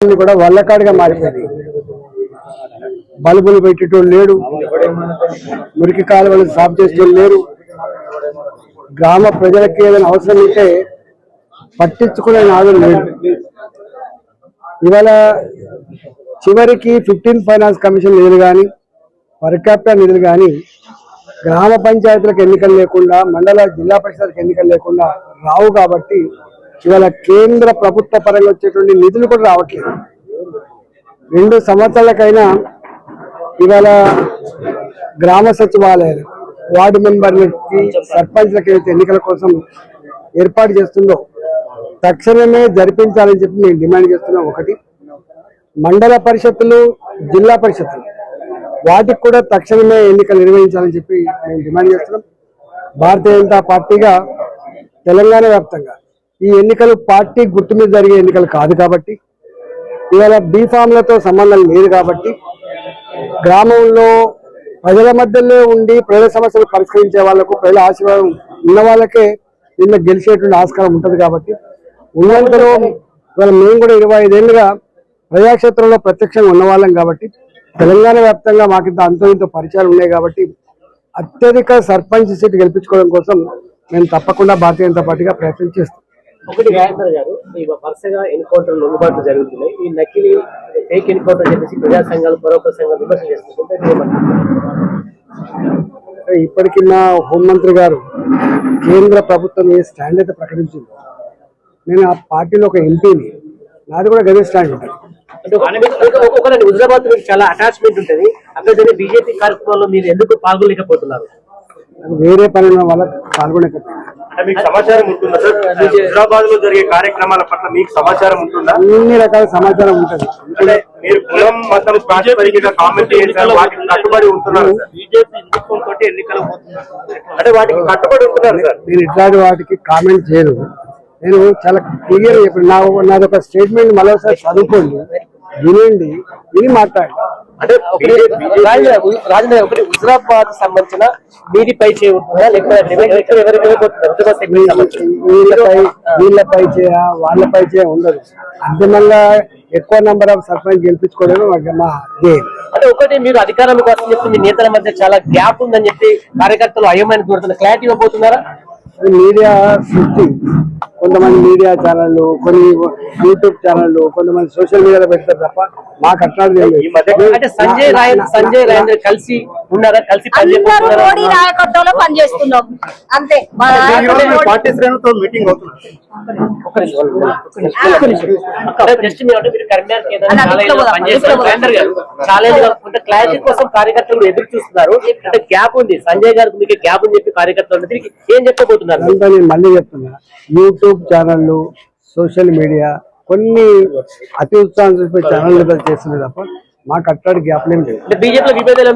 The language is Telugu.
కూడా వల్లకాడిగా మారిపోయింది. బల్బులు పెట్టేటోళ్ళు లేడు మురికి కాలువలు సాఫ్ చేసేటోళ్ళు లేరు. గ్రామ ప్రజలకి ఏదైనా అవసరం ఉంటే పట్టించుకునే నాదులు లేడు ఇవాళ చివరికి ఫిఫ్టీన్ ఫైనాన్స్ కమిషన్ నిధులు కానీ వర్క్ క్యాపిటల్ నిధులు కానీ గ్రామ పంచాయతీలకు ఎన్నికలు లేకుండా మండల జిల్లా పరిషత్కి ఎన్నికలు లేకుండా రావు కాబట్టి ఇవాళ కేంద్ర ప్రభుత్వ పరంగా వచ్చేటువంటి నిధులు కూడా రావట్లేదు. రెండు సంవత్సరాలకైనా ఇవాళ గ్రామ సచివాలయాలు వార్డు మెంబర్లకి సర్పంచ్లకి ఏదైతే ఎన్నికల కోసం ఏర్పాటు చేస్తుందో తక్షణమే జరిపించాలని చెప్పి మేము డిమాండ్ చేస్తున్నాం. ఒకటి మండల పరిషత్తులు జిల్లా పరిషత్తులు. వాటికి కూడా తక్షణమే ఎన్నికలు నిర్వహించాలని చెప్పి మేము డిమాండ్ చేస్తున్నాం. భారతీయ జనతా పార్టీగా తెలంగాణ వ్యాప్తంగా ఈ ఎన్నికలు పార్టీ గుర్తు మీద జరిగే ఎన్నికలు కాదు కాబట్టి ఇవాళ బీఫామ్లతో సంబంధం లేదు కాబట్టి గ్రామంలో ప్రజల మధ్యలో ఉండి ప్రజల సమస్యలు పరిష్కరించే వాళ్ళకు ప్రజల ఆశీర్వాదం ఉన్న వాళ్ళకే నిన్న గెలిచేటువంటి ఆస్కారం ఉంటుంది కాబట్టి ఉన్నంతలో ఇవాళ మేము కూడా ఇరవై ఐదేళ్ళుగా ప్రజాక్షేత్రంలో ప్రత్యక్షంగా ఉన్నవాళ్ళం కాబట్టి తెలంగాణ వ్యాప్తంగా మాకింత అంతో ఇంతో పరిచయాలు ఉన్నాయి కాబట్టి అత్యధిక సర్పంచ్ సీటు గెలిపించుకోవడం కోసం మేము తప్పకుండా భారతీయ జనతా పార్టీగా ప్రయత్నం చేస్తాం. ఒకటి రాజేంద్ర గారు ఈ వరుసగా ఎన్కౌంటర్ లొంగుబాట్లు జరుగుతున్నాయి. ఈ నకిలీ ఫేక్ ఎన్కౌంటర్ చెప్పేసి ప్రజా సంఘాలు పరోక్ష సంఘాలు చేస్తుంటే ఇప్పటికి నా హోంమంత్రి గారు కేంద్ర ప్రభుత్వం ఏ స్టాండ్ అయితే ప్రకటించిందో నేను ఆ పార్టీలో ఒక ఎంపీని నాది కూడా గదే స్టాండ్ ఉంటుంది. ఒక్కొక్కరండి హుజరాబాద్ మీకు చాలా అటాచ్మెంట్ ఉంటుంది. అక్కడ బీజేపీ కార్యక్రమంలో మీరు ఎందుకు పాల్గొనలేకపోతున్నారు? నాకు వేరే పని ఉన్న వల్ల పాల్గొనకపోయింది అంటే మీకు సమాచారం ఉంటుందా సార్? హైదరాబాద్లో జరిగే కార్యక్రమాల పట్ల మీకు సమాచారం ఉంటుందా? అన్ని రకాల సమాచారం ఉంటుంది. అంటే మీరు కులం మతం ప్రాతిపదికగా కామెంట్ చేశారు వాటికి కట్టుబడి ఉంటున్నారు సార్. బీజేపీ ఎన్నికలు అంటే వాటికి కట్టుబడి ఉంటున్నారు సార్. నేను ఇట్లాంటి వాటికి కామెంట్ చేయను నేను చాలా క్లియర్ ఇప్పుడు నా నాది ఒక స్టేట్మెంట్ మరోసారి చదువుకోండి. వినండి విని మాట్లాడండి అంటే రాజేంద్ర ఒకటి హుజరాబాద్ సంబంధించిన మీది పై లేకపోతే వీళ్ళపై వీళ్ళపై చేయ వాళ్ళపై చేయ ఉండదు. అంతిమంగా ఎక్కువ నంబర్ ఆఫ్ సర్పంచ్ గెలిపించుకోవడం మా- మా ధ్యేయం అంటే ఒకటి మీరు అధికారంలోకి వస్తుంది చెప్పి మీ నేతల మధ్య చాలా గ్యాప్ ఉందని చెప్పి కార్యకర్తలు అయోమయం దూరుతున్న క్లారిటీ ఇవ్వబోతున్నారా? మీడియా సృష్టి. కొంతమంది మీడియా ఛానళ్ళు కొన్ని యూట్యూబ్ ఛానళ్ళు కొంతమంది సోషల్ మీడియాలో పెడతారు తప్ప మాకు అట్లాంటిది ఏం ఈ మధ్య లేదు. అంటే సంజయ్ రాయ్ సంజయ్ రాయంద్ర కలిసి ఉన్నారా? కలిసి మోడీ నాయకత్వంలో పనిచేస్తున్నాం అంతే. పార్టీ శ్రేణులతో మీటింగ్ క్లారిటీ కోసం కార్యకర్తలు ఎదురు చూస్తున్నారు. అంటే గ్యాప్ ఉంది. సంజయ్ గారికి మీకు గ్యాప్ ఉంది చెప్పి కార్యకర్తలు ఏం చెప్పబోతున్నారు? మళ్ళీ చెప్తున్నా. యూట్యూబ్ ఛానళ్ళు సోషల్ మీడియా కొన్ని అతి ఉత్సాహం చూపే ఛానళ్ళు చేస్తుంది తప్ప మాకు అట్లాంటి గ్యాప్లేం లేదు. బీజేపీలో విభేదాలు